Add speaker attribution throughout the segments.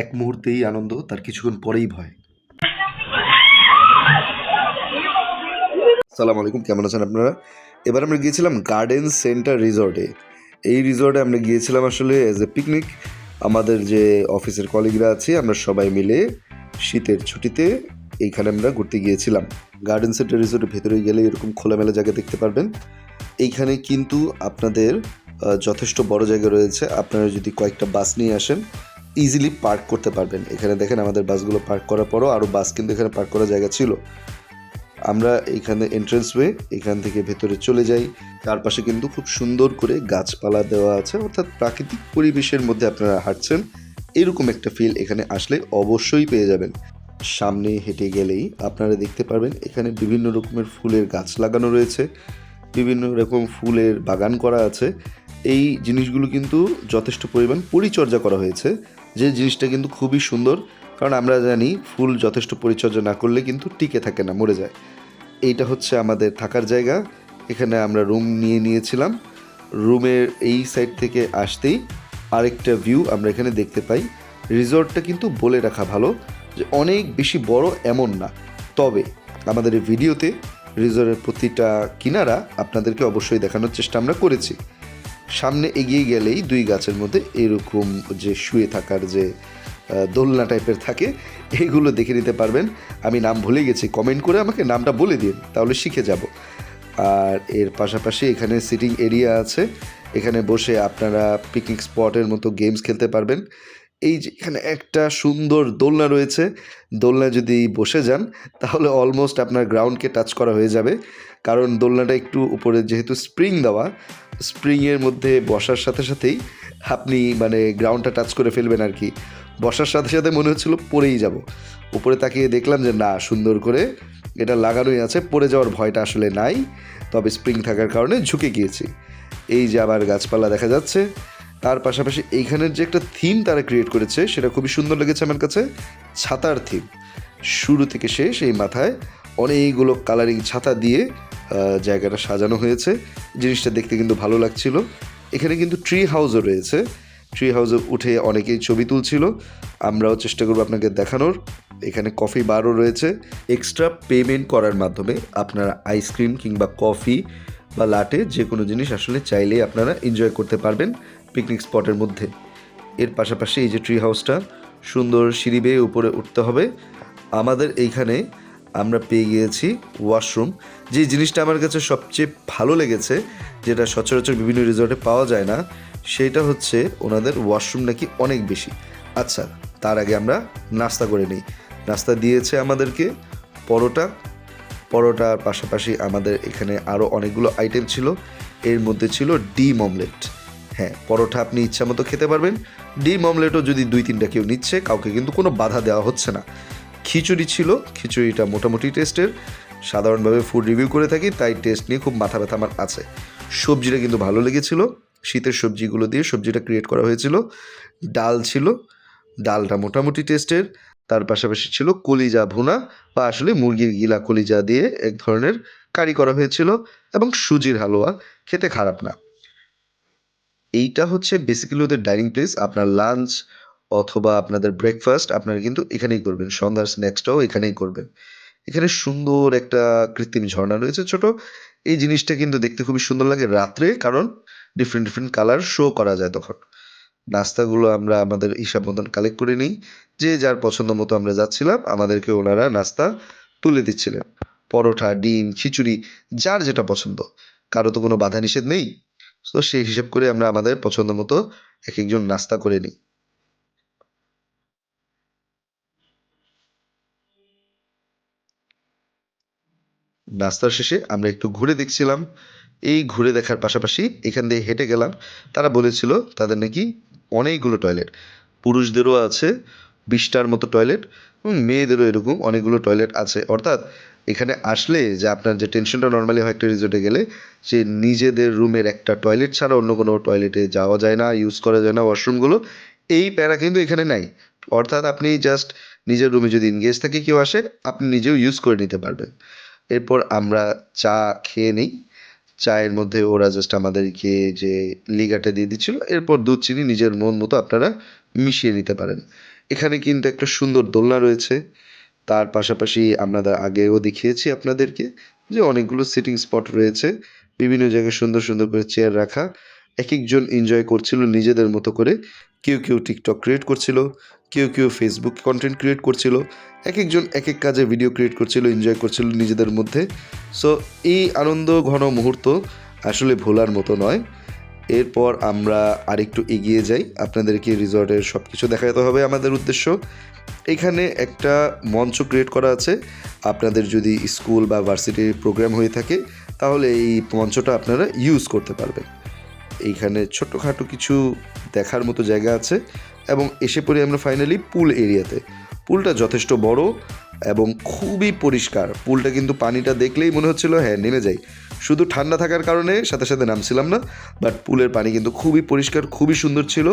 Speaker 1: এক মুহূর্তেই আনন্দ, তার কিছুক্ষণ পরেই ভয়। সালাম আলাইকুম, কেমন আছেন আপনারা? এবার আমরা গিয়েছিলাম গার্ডেন সেন্টার রিসর্টে এই রিসর্টে আমরা গিয়েছিলাম আসলে অ্যাজ এ পিকনিক আমাদের যে অফিসের কলিগরা আছে, আমরা সবাই মিলে শীতের ছুটিতে এইখানে আমরা ঘুরতে গিয়েছিলাম। গার্ডেন সেন্টার রিসর্টের ভেতরে গেলে এরকম খোলামেলা জায়গা দেখতে পারবেন। এইখানে কিন্তু আপনাদের যথেষ্ট বড় জায়গা রয়েছে। আপনারা যদি কয়েকটা বাস নিয়ে আসেন ইজিলি পার্ক করতে পারবেন। এখানে দেখেন আমাদের বাসগুলো পার্ক করার পরও আরও বাস কিন্তু এখানে পার্ক করার জায়গা ছিল। আমরা এখানে এন্ট্রেন্স ওয়ে এখান থেকে ভেতরে চলে যাই। চারপাশে কিন্তু খুব সুন্দর করে গাছপালা দেওয়া আছে, অর্থাৎ প্রাকৃতিক পরিবেশের মধ্যে আপনারা হাঁটছেন, এরকম একটা ফিল এখানে আসলে অবশ্যই পেয়ে যাবেন। সামনে হেঁটে গেলেই আপনারা দেখতে পারবেন, এখানে বিভিন্ন রকমের ফুলের গাছ লাগানো রয়েছে, বিভিন্ন রকম ফুলের বাগান করা আছে। এই জিনিসগুলো কিন্তু যথেষ্ট পরিমাণ পরিচর্যা করা হয়েছে। যে জিনিসটা কিন্তু খুবই সুন্দর, কারণ আমরা জানি ফুল যথেষ্ট পরিচর্যা না করলে কিন্তু টিকে থাকে না, মরে যায়। এইটা হচ্ছে আমাদের থাকার জায়গা। এখানে আমরা রুম নিয়ে নিয়েছিলাম। রুমের এই সাইড থেকে আসতেই আরেকটা ভিউ আমরা এখানে দেখতে পাই। রিসর্টটা কিন্তু বলে রাখা ভালো যে অনেক বেশি বড় এমন না। তবে আমাদের এই ভিডিওতে রিসর্টের প্রতিটা কিনারা আপনাদেরকে অবশ্যই দেখানোর চেষ্টা আমরা করেছি। সামনে এগিয়ে গেলেই দুই গাছের মধ্যে এরকম যে শুয়ে থাকার যে দোলনা টাইপের থাকে, এগুলো দেখে নিতে পারবেন। আমি নাম ভুলে গেছি কমেন্ট করে আমাকে নামটা বলে দিন, তাহলে শিখে যাব। আর এর পাশাপাশি এখানে সিটিং এরিয়া আছে, এখানে বসে আপনারা পিকনিক স্পটের মতো গেমস খেলতে পারবেন। এই যে এখানে একটা সুন্দর দোলনা রয়েছে দোলনা যদি বসে যান, তাহলে অলমোস্ট আপনার গ্রাউন্ডকে টাচ করা হয়ে যাবে। কারণ দোলনাটা একটু উপরে যেহেতু স্প্রিং দেওয়া স্প্রিংয়ের মধ্যে বসার সাথে সাথেই আপনি মানে গ্রাউন্ডটা টাচ করে ফেলবেন আর কি। বসার সাথে সাথে মনে হচ্ছিল পড়েই যাব। উপরে তাকিয়ে দেখলাম যে না, সুন্দর করে এটা লাগানোই আছে, পড়ে যাওয়ার ভয়টা আসলে নাই, তবে স্প্রিং থাকার কারণে ঝুঁকে গিয়েছি। এই যে আবার গাছপালা দেখা যাচ্ছে তার পাশাপাশি এইখানের যে একটা থিম তারা ক্রিয়েট করেছে, সেটা খুবই সুন্দর লেগেছে আমার কাছে, ছাতার থিম শুরু থেকে শেষ এই মাথায় অনেকগুলো কালারিং ছাতা দিয়ে জায়গাটা সাজানো হয়েছে। জিনিসটা দেখতে কিন্তু ভালো লাগছিল। এখানে কিন্তু ট্রি হাউসও রয়েছে। ট্রি হাউসে উঠে অনেকেই ছবি তুলছিল। আমরাও চেষ্টা করব আপনাকে দেখানোর। এখানে কফি বারও রয়েছে। এক্সট্রা পেমেন্ট করার মাধ্যমে আপনারা আইসক্রিম কিংবা কফি বা লাটে যে কোনো জিনিস আসলে চাইলেই আপনারা এনজয় করতে পারবেন। পিকনিক স্পটের মধ্যে। এর পাশাপাশি এই যে ট্রি হাউসটা সুন্দর সিঁড়ি বেয়ে উপরে উঠতে হবে। আমাদের এইখানে আমরা পেয়ে গিয়েছি ওয়াশরুম যে জিনিসটা আমার কাছে সবচেয়ে ভালো লেগেছে, যেটা সচরাচর বিভিন্ন রিসর্টে পাওয়া যায় না, সেটা হচ্ছে ওনাদের ওয়াশরুম নাকি অনেক বেশি। আচ্ছা তার আগে আমরা নাস্তা করে নিই। নাস্তা দিয়েছে আমাদেরকে পরোটা। পরোটার পাশাপাশি আমাদের এখানে আরও অনেকগুলো আইটেম ছিল। এর মধ্যে ছিল ডিম অমলেট হ্যাঁ পরোটা আপনি ইচ্ছা মতো খেতে পারবেন। ডিম অমলেটও যদি দুই তিনটা কেউ নিচ্ছে, কাউকে কিন্তু কোনো বাধা দেওয়া হচ্ছে না। খিচুড়ি ছিল, খিচুড়িটা মোটামুটি টেস্টের সাধারণভাবে ফুড রিভিউ করে থাকি, তাই টেস্ট নিয়ে খুব মাথা ব্যথা আমার আছে। সবজিটা কিন্তু ভালো লেগেছিল। শীতের সবজিগুলো দিয়ে সবজিটা ক্রিয়েট করা হয়েছিল। ডাল ছিল, ডালটা মোটামুটি টেস্টের তার পাশাপাশি ছিল কলিজা ভুনা বা আসলে মুরগির গিলা কলিজা দিয়ে এক ধরনের কারি করা হয়েছিল এবং সুজির হালুয়া। খেতে খারাপ না। এইটা হচ্ছে বেসিক্যালি ওদের ডাইনিং প্লেস আপনার লাঞ্চ অথবা আপনাদের ব্রেকফাস্ট আপনারা কিন্তু এখানেই করবেন। সন্ধ্যার স্ন্যাক্সটাও এখানেই করবেন। এখানে সুন্দর একটা কৃত্রিম ঝর্ণা রয়েছে ছোট। এই জিনিসটা কিন্তু দেখতে খুবই সুন্দর লাগে রাত্রে, কারণ ডিফারেন্ট ডিফারেন্ট কালার শো করা যায় তখন। নাস্তাগুলো আমরা আমাদের হিসাব মতন কালেক্ট করে নিই। যে যার পছন্দ মতো আমরা যাচ্ছিলাম, আমাদেরকে ওনারা নাস্তা তুলে দিচ্ছিলেন। পরোটা, ডিম, খিচুড়ি, যার যেটা পছন্দ। কারও তো কোনো বাধা নিষেধ নেই। তো সেই হিসাব করে আমরা আমাদের পছন্দ মতো এক একজন নাস্তা করে নিই। নাস্তার শেষে আমরা একটু ঘুরে দেখছিলাম। এই ঘুরে দেখার পাশাপাশি এখান দিয়ে হেঁটে গেলাম। তারা বলেছিল তাদের নাকি অনেকগুলো টয়লেট। পুরুষদেরও আছে, বিশটার মতো টয়লেট মেয়েদেরও এরকম অনেকগুলো টয়লেট আছে। অর্থাৎ এখানে আসলে যে আপনার যে টেনশনটা নর্মালি হয় একটা রিসোর্টে গেলে যে নিজেদের রুমের একটা টয়লেট ছাড়া অন্য কোনো টয়লেটে যাওয়া যায় না ইউজ করা যায় না ওয়াশরুমগুলো এই প্যারা কিন্তু এখানে নাই। অর্থাৎ আপনি জাস্ট নিজের রুমে যদি ইনগেজ থাকে কেউ আসে, আপনি নিজেও ইউজ করে নিতে পারবেন। এরপর আমরা চা খেয়ে নিই। চায়ের মধ্যে ওরা জাস্ট আমাদেরকে যে লিগাটা দিয়ে দিচ্ছিল, এরপর দুধ, চিনি নিজের মন মতো আপনারা মিশিয়ে নিতে পারেন। এখানে কিন্তু একটা সুন্দর দোলনা রয়েছে। তার পাশাপাশি আমরা আগেও দেখিয়েছি আপনাদেরকে যে অনেকগুলো সিটিং স্পট রয়েছে, বিভিন্ন জায়গায় সুন্দর সুন্দর করে চেয়ার রাখা এক একজন এনজয় করছিল নিজেদের মতো করে, কেউ কেউ টিকটক ক্রিয়েট করছিল, কেউ কেউ ফেসবুক কন্টেন্ট ক্রিয়েট করছিল এক একজন এক এক কাজে ভিডিও ক্রিয়েট করছিল এনজয় করছিল নিজেদের মধ্যে। সো এই আনন্দ ঘন মুহূর্ত আসলে ভোলার মতো নয়। এরপর আমরা আরেকটু এগিয়ে যাই। আপনাদেরকে রিসর্টের সব কিছু দেখাতে হবে আমাদের উদ্দেশ্য। এখানে একটা মঞ্চ ক্রিয়েট করা আছে। আপনাদের যদি স্কুল বা ভার্সিটির প্রোগ্রাম হয়ে থাকে, তাহলে এই মঞ্চটা আপনারা ইউজ করতে পারবেন। এইখানে ছোটোখাটো কিছু দেখার মতো জায়গা আছে এবং এসে পড়ি আমরা ফাইনালি পুল এরিয়াতে পুলটা যথেষ্ট বড় এবং খুবই পরিষ্কার। পুলটা কিন্তু পানিটা দেখলেই মনে হচ্ছিল হ্যাঁ নেমে যাই। শুধু ঠান্ডা থাকার কারণে সাথে সাথে নামছিলাম না বাট পুলের পানি কিন্তু খুবই পরিষ্কার খুবই সুন্দর ছিল।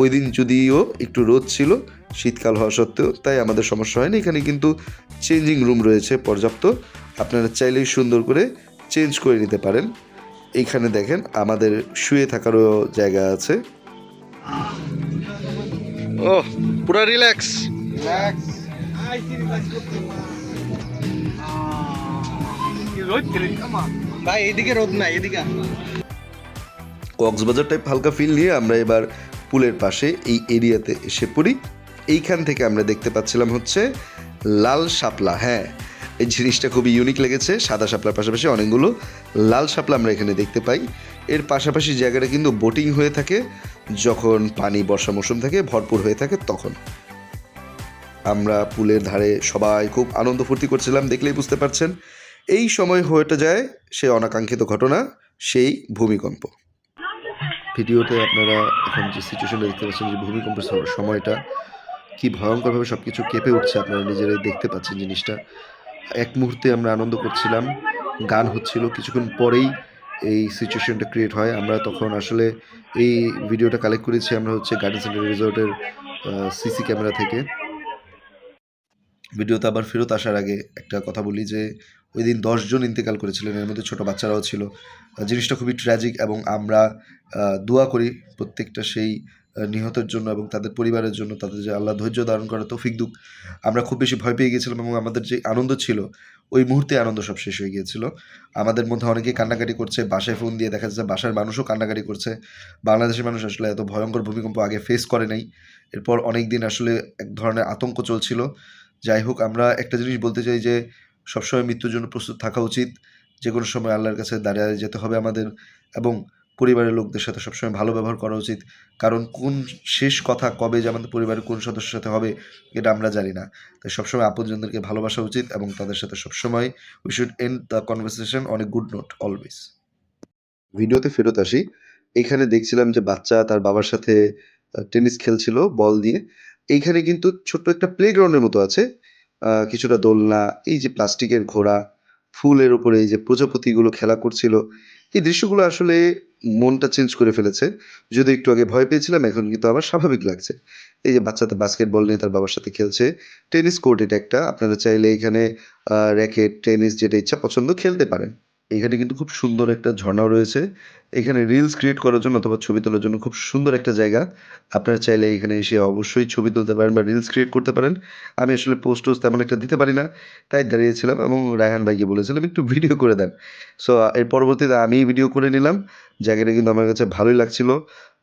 Speaker 1: ওই দিন যদিও একটু রোদ ছিল শীতকাল হওয়া সত্ত্বেও তাই আমাদের সমস্যা হয়নি। এখানে কিন্তু চেঞ্জিং রুম রয়েছে পর্যাপ্ত। আপনারা চাইলেই সুন্দর করে চেঞ্জ করে নিতে পারেন। এইখানে দেখেন আমাদের শুয়ে থাকারও জায়গা আছে। ও পুরো রিল্যাক্স
Speaker 2: ভাই, এদিকে রোদ এদিকে
Speaker 1: কক্সবাজার টাইপ হালকা ফিল নিয়ে আমরা এবার পুলের পাশে এই এরিয়াতে এসে পড়ি। এইখান থেকে আমরা দেখতে পাচ্ছিলাম হচ্ছে লাল শাপলা হ্যাঁ। এই জিনিসটা খুবই ইউনিক লেগেছে, সাদা শাপলার পাশাপাশি অনেকগুলো লাল শাপলা আমরা এখানে দেখতে পাই। এর পাশাপাশি জায়গাটা কিন্তু বোটিং হয়ে থাকে, যখন পানি, বর্ষা মৌসুম থাকে, ভরপুর হয়ে থাকে তখন। আমরা পুলের ধারে সবাই খুব আনন্দ ফুর্তি করছিলাম, দেখলেই বুঝতে পারছেন। এই সময় হয়ে যায় সেই অনাকাঙ্ক্ষিত ঘটনা, সেই ভূমিকম্প। ভিডিওতে আপনারা এখন যে সিচুয়েশনটা দেখতে পাচ্ছেন, যে ভূমিকম্পের স- সময়টা, কি ভয়ঙ্করভাবে সব কিছু কেঁপে উঠছে, আপনারা নিজেরাই দেখতে পাচ্ছেন জিনিসটা। এক মুহূর্তে আমরা আনন্দ করছিলাম, গান হচ্ছিল, কিছুক্ষণ পরেই এই সিচুয়েশনটা ক্রিয়েট হয়। আমরা তখন আসলে এই ভিডিওটা কালেক্ট করেছি, আমরা হচ্ছে গার্ডেন সেন্টার রিসোর্টের সিসি ক্যামেরা থেকে। ভিডিওতে আবার ফেরত আসার আগে একটা কথা বলি যে ওই দিন দশজন ইন্তেকাল করেছিলেন। এর মধ্যে ছোটো বাচ্চারাও ছিল। জিনিসটা খুবই ট্র্যাজিক এবং আমরা দোয়া করি প্রত্যেকটা সেই নিহতের জন্য এবং তাদের পরিবারের জন্য, তাদের যে আল্লাহ ধৈর্য ধারণ করা তৌফিক দুক। আমরা খুব বেশি ভয় পেয়ে গিয়েছিলাম এবং আমাদের যে আনন্দ ছিল, ওই মুহূর্তে আনন্দ সব শেষ হয়ে গিয়েছিল। আমাদের মধ্যে অনেকেই কান্নাকাটি করছে, বাসায় ফোন দিয়ে দেখা যাচ্ছে বাসার মানুষও কান্নাকাটি করছে। বাংলাদেশের মানুষ আসলে এত ভয়ঙ্কর ভূমিকম্প আগে ফেস করে নাই। এরপর অনেক দিন আসলে এক ধরনের আতঙ্ক চলছিল। যাই হোক, আমরা একটা জিনিস বলতে চাই যে সবসময় মৃত্যুর জন্য প্রস্তুত থাকা উচিত। যে কোনো সময় আল্লাহর কাছে দাঁড়িয়ে যেতে হবে আমাদের এবং পরিবারের লোকদের সাথে সবসময় ভালো ব্যবহার করা উচিত। কারণ কোন শেষ কথা কবে যে আমাদের পরিবারের কোন সদস্যের সাথে হবে, এটা আমরা জানি না। তাই সবসময় আপনজনদেরকে ভালোবাসা উচিত এবং তাদের সাথে সবসময় we should end the conversation on a good note always ভিডিওতে ফেরত আসি। এখানে দেখছিলাম যে বাচ্চা তার বাবার সাথে টেনিস খেলছিল, বল দিয়ে। এইখানে কিন্তু ছোট্ট একটা প্লেগ্রাউন্ডের মতো আছে। কিছুটা দোলনা, এই যে প্লাস্টিকের ঘোড়া, ফুলের উপরে এই যে প্রজাপতিগুলো খেলা করছিল, এই দৃশ্যগুলো আসলে মনটা চেঞ্জ করে ফেলেছে। যদি একটু আগে ভয় পেয়েছিলাম, এখন কিন্তু আবার স্বাভাবিক লাগছে। এই যে বাচ্চাটা বাস্কেটবল নিয়ে তার বাবার সাথে খেলছে। টেনিস কোর্ট এটা একটা, আপনারা চাইলে এখানে র্যাকেট টেনিস যেটা ইচ্ছা পছন্দ খেলতে পারেন। এখানে কিন্তু খুব সুন্দর একটা ঝর্ণাও রয়েছে। এখানে রিলস ক্রিয়েট করার জন্য অথবা ছবি তোলার জন্য খুব সুন্দর একটা জায়গা। আপনারা চাইলে এখানে এসে অবশ্যই ছবি তুলতে পারেন বা রিলস ক্রিয়েট করতে পারেন। আমি আসলে পোস্ট টোস্ট তেমন একটা দিতে পারি না, তাই দাঁড়িয়েছিলাম এবং রায়হান ভাইকে বলেছিলাম, একটু ভিডিও করে দেন। সো এর পরবর্তীতে আমি ভিডিও করে নিলাম। জায়গাটা কিন্তু আমার কাছে ভালোই লাগছিল।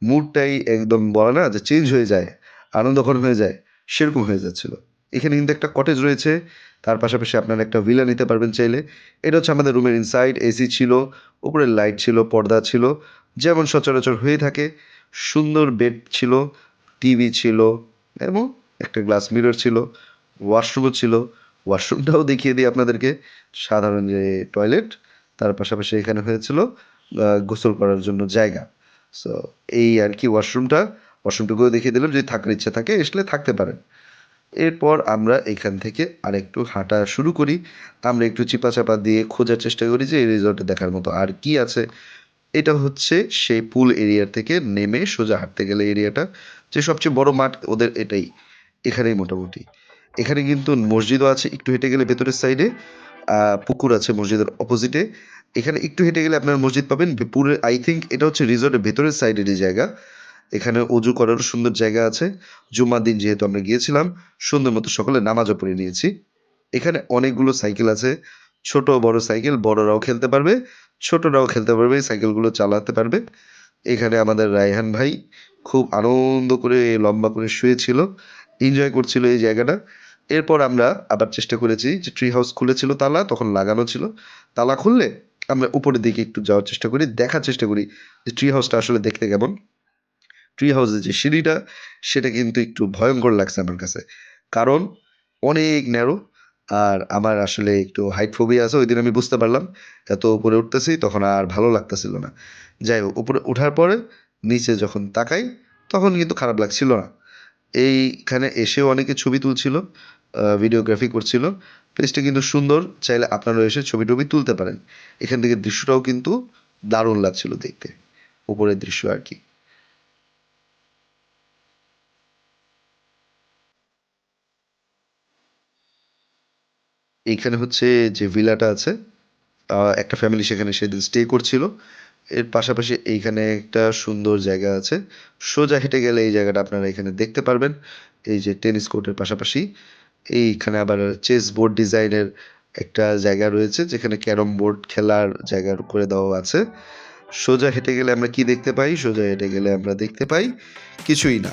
Speaker 1: মুডটাই একদম বলে না যে চেঞ্জ হয়ে যায় আনন্দঘন হয়ে যায়, সেরকম হয়ে যাচ্ছিল। এখানে কিন্তু একটা কটেজ রয়েছে। তার পাশাপাশি আপনারা একটা ভিলা নিতে পারবেন চাইলে। এটা হচ্ছে আমাদের রুমের ইনসাইড এসি ছিল উপরে লাইট ছিল, পর্দা ছিল। যেমন সচরাচর হয়ে থাকে, সুন্দর বেড ছিল টিভি ছিল এবং একটা গ্লাস মিরর ছিল ওয়াশরুমও ছিল। ওয়াশরুমটাও দেখিয়ে দিই আপনাদেরকে। সাধারণ যে টয়লেট তার পাশাপাশি এখানে হয়েছিল গোসল করার জন্য জায়গা। সো এই আর কি ওয়াশরুমটা ওয়াশরুমটুকুও দেখিয়ে দিলাম। যদি থাকার ইচ্ছা থাকে, আসলে থাকতে পারেন। এরপর আমরা এখান থেকে আরেকটু হাঁটা শুরু করি। আমরা একটু চিপা চাপা দিয়ে খোঁজার চেষ্টা করি যে এই রিসর্টে দেখার মতো আর কি আছে। এটা হচ্ছে সেই পুল এরিয়া থেকে নেমে সোজা হাঁটতে গেলে এরিয়াটা যে সবচেয়ে বড় মাঠ ওদের এটাই। এখানেই মোটামুটি। এখানে কিন্তু মসজিদও আছে একটু হেঁটে গেলে ভেতরের সাইডে পুকুর আছে মসজিদের অপোজিটে এখানে একটু হেঁটে গেলে আপনার মসজিদ পাবেন। পুরের আই থিঙ্ক এটা হচ্ছে রিসর্টের ভেতরের সাইডেরই জায়গা। এখানে অজু করারও সুন্দর জায়গা আছে। জুম্মার দিন যেহেতু আমরা গিয়েছিলাম, সুন্দর মতো সকলে নামাজও পড়ে নিয়েছি। এখানে অনেকগুলো সাইকেল আছে। ছোট বড় সাইকেল, বড়রাও খেলতে পারবে, ছোটরাও খেলতে পারবে, সাইকেলগুলো চালাতে পারবে। এখানে আমাদের রায়হান ভাই খুব আনন্দ করে লম্বা করে শুয়েছিল এনজয় করছিল এই জায়গাটা। এরপর আমরা আবার চেষ্টা করেছি যে ট্রি হাউস খুলেছিল, তালা তখন লাগানো ছিল। তালা খুললে আমরা উপরের দিকে একটু যাওয়ার চেষ্টা করি, দেখার চেষ্টা করি যে ট্রি হাউসটা আসলে দেখতে কেমন। ট্রি হাউসের যে সিঁড়িটা, সেটা কিন্তু একটু ভয়ঙ্কর লাগছে আমার কাছে। কারণ অনেক ন্যারো আর আমার আসলে একটু হাইট ফোবিয়া আছে, ওই দিন আমি বুঝতে পারলাম। এত উপরে উঠতেছি, তখন আর ভালো লাগতেছিল না। যাই হোক, উপরে ওঠার পরে নিচে যখন তাকাই, তখন কিন্তু খারাপ লাগছিল না। এইখানে এসেও অনেকে ছবি তুলছিল ভিডিওগ্রাফি করছিল। প্লেসটা কিন্তু সুন্দর, চাইলে আপনারা এসে ছবি টবি তুলতে পারেন। এখান থেকে দৃশ্যটাও কিন্তু দারুণ লাগছিল দেখতে। উপরের দৃশ্য আর কি। এইখানে হচ্ছে যে ভিলাটা আছে একটা ফ্যামিলি সেখানে সেদিন স্টে করছিল। এর পাশাপাশি এইখানে একটা সুন্দর জায়গা আছে। সোজা হেঁটে গেলে এই জায়গাটা আপনারা এখানে দেখতে পারবেন। এই যে টেনিস কোর্টের পাশাপাশি। এইখানে আবার চেস বোর্ড ডিজাইনের একটা জায়গা রয়েছে, যেখানে ক্যারম বোর্ড খেলার জায়গা করে দেওয়া আছে। সোজা হেঁটে গেলে আমরা কি দেখতে পাই? সোজা হেঁটে গেলে আমরা দেখতে পাই কিছুই না।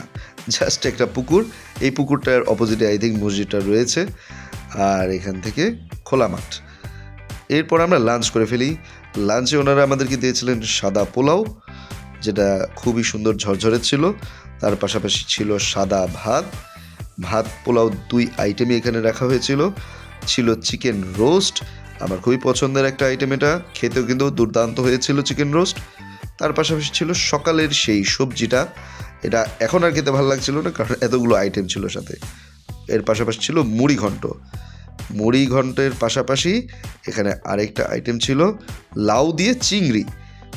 Speaker 1: জাস্ট একটা পুকুর। এই পুকুরটার অপোজিটে আই থিঙ্ক মসজিদটা রয়েছে। আর এখান থেকে খোলা মাঠ। এরপর আমরা লাঞ্চ করে ফেলি। লাঞ্চে ওনারা আমাদেরকে দিয়েছিলেন সাদা পোলাও, যেটা খুবই সুন্দর ঝরঝরে ছিল। তার পাশাপাশি ছিল সাদা ভাত। ভাত, পোলাও দুই আইটেমই এখানে রাখা হয়েছিল। ছিল চিকেন রোস্ট আমার খুবই পছন্দের একটা আইটেম এটা। খেতেও কিন্তু দুর্দান্ত হয়েছিল চিকেন রোস্ট তার পাশাপাশি ছিল সকালের সেই সবজিটা। এটা এখন আর খেতে ভালো লাগছিল না, কারণ এতগুলো আইটেম ছিল সাথে। এর পাশাপাশি ছিল মুড়ি ঘন্ট। মুড়ি ঘন্টের পাশাপাশি এখানে আরেকটা আইটেম ছিল লাউ দিয়ে চিংড়ি।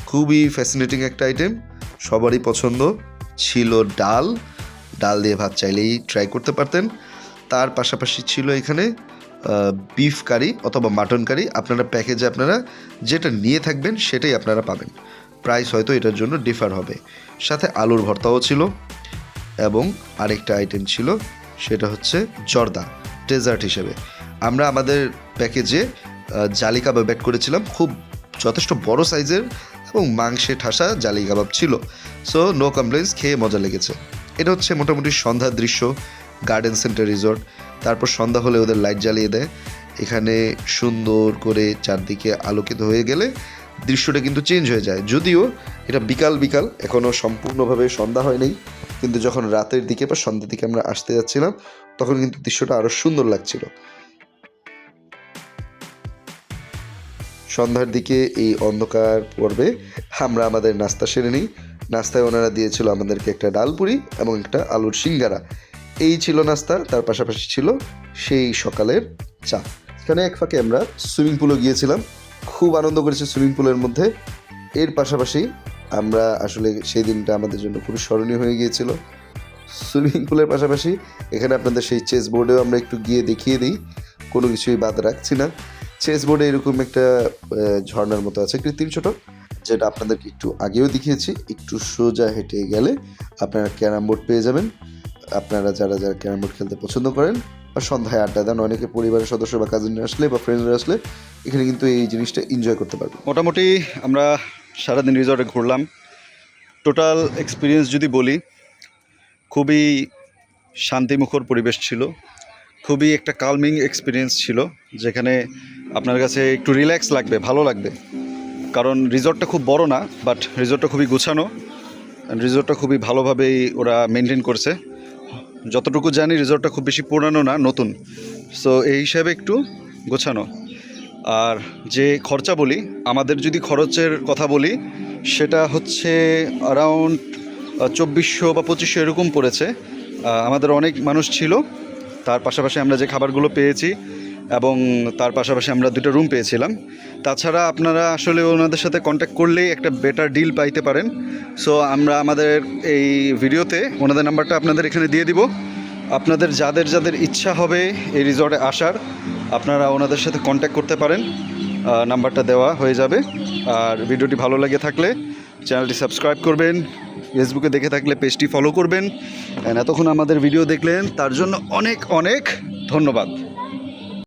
Speaker 1: খুবই ফ্যাসিনেটিং একটা আইটেম সবারই পছন্দ। ছিল ডাল। ডাল দিয়ে ভাত চাইলেই ট্রাই করতে পারতেন। তার পাশাপাশি ছিল এখানে বিফ কারি অথবা মাটন কারি আপনারা প্যাকেজে আপনারা যেটা নিয়ে থাকবেন সেটাই আপনারা পাবেন। প্রাইস হয়তো এটার জন্য ডিফার হবে। সাথে আলুর ভর্তাও ছিল এবং আরেকটা আইটেম ছিল, সেটা হচ্ছে জর্দা ডেজার্ট হিসেবে। আমরা আমাদের প্যাকেজে জালি কাবাব অ্যাড করেছিলাম। খুব যথেষ্ট বড় সাইজের এবং মাংসে ঠাসা জালি কাবাব ছিল। সো নো কমপ্লেন্স খেয়ে মজা লেগেছে। এটা হচ্ছে মোটামুটি সন্ধ্যার দৃশ্য গার্ডেন সেন্টার রিসর্ট তারপর সন্ধ্যা হলে ওদের লাইট জ্বালিয়ে দেয়। এখানে সুন্দর করে চারদিকে আলোকিত হয়ে গেলে দৃশ্যটা কিন্তু চেঞ্জ হয়ে যায়। যদিও এটা বিকাল বিকাল এখনও সম্পূর্ণভাবে সন্ধ্যা হয়নি কিন্তু যখন রাতের দিকে বা সন্ধ্যের দিকে আমরা আসতে যাচ্ছিলাম, তখন কিন্তু দৃশ্যটা আরও সুন্দর লাগছিল। সন্ধ্যার দিকে এই অন্ধকার পর্বে আমরা আমাদের নাস্তা সেরে নিই। নাস্তায় ওনারা দিয়েছিল আমাদেরকে একটা ডালপুরি এবং একটা আলুর সিঙ্গারা। এই ছিল নাস্তা তার পাশাপাশি ছিল সেই সকালের চা। এখানে এক ফাঁকে আমরা সুইমিং পুলে গিয়েছিলাম। খুব আনন্দ করেছি সুইমিং পুলের মধ্যে। এর পাশাপাশি আমরা আসলে সেই দিনটা আমাদের জন্য খুবই স্মরণীয় হয়ে গিয়েছিল। সুইমিং পুলের পাশাপাশি এখানে আপনাদের সেই চেস বোর্ডেও আমরা একটু গিয়ে দেখিয়ে দিই। কোনো কিছুই বাদ রাখছি না। চেস বোর্ডে এরকম একটা আহ, ঝর্ণার মতো আছে কৃত্রিম ছোট যেটা আপনাদেরকে একটু আগেও দেখিয়েছি। একটু সোজা হেঁটে গেলে আপনারা ক্যারাম বোর্ড পেয়ে যাবেন। আপনারা যারা যারা ক্যারাম বোর্ড খেলতে পছন্দ করেন, বা সন্ধ্যায় আড্ডা দেন, অনেকে পরিবারের সদস্য বা কাজিনরা আসলে বা ফ্রেন্ডরা আসলে এখানে কিন্তু এই জিনিসটা এনজয় করতে পারবেন।
Speaker 3: মোটামুটি আমরা সারাদিন রিসর্টে ঘুরলাম। টোটাল এক্সপিরিয়েন্স যদি বলি, খুবই শান্তিমুখর পরিবেশ ছিল। খুবই একটা কালমিং এক্সপিরিয়েন্স ছিল, যেখানে আপনার কাছে একটু রিল্যাক্স লাগবে, ভালো লাগবে। কারণ রিসর্টটা খুব বড় না বাট রিসর্টটা খুবই গুছানো। রিসর্টটা খুবই ভালোভাবেই ওরা মেনটেন করছে। যতটুকু জানি রিসর্টটা খুব বেশি পুরানো না, নতুন। সো এই হিসাবে একটু গোছানো। আর যে খরচা বলি, আমাদের যদি খরচের কথা বলি, সেটা হচ্ছে অ্যারাউন্ড চব্বিশশো বা পঁচিশশো এরকম পড়েছে। আমাদের অনেক মানুষ ছিল। তার পাশাপাশি আমরা যে খাবারগুলো পেয়েছি এবং তার পাশাপাশি আমরা দুটো রুম পেয়েছিলাম। তাছাড়া আপনারা আসলে ওনাদের সাথে কন্ট্যাক্ট করলেই একটা বেটার ডিল পাইতে পারেন। সো আমরা আমাদের এই ভিডিওতে ওনাদের নাম্বারটা আপনাদের এখানে দিয়ে দিব। আপনাদের যাদের যাদের ইচ্ছা হবে এই রিসর্টে আসার, আপনারা ওনাদের সাথে কন্ট্যাক্ট করতে পারেন। নাম্বারটা দেওয়া হয়ে যাবে। আর ভিডিওটি ভালো লেগে থাকলে চ্যানেলটি সাবস্ক্রাইব করবেন ফেসবুকে দেখে থাকলে পেজটি ফলো করবেন। এতক্ষণ আমাদের ভিডিও দেখলেন, তার জন্য অনেক অনেক ধন্যবাদ।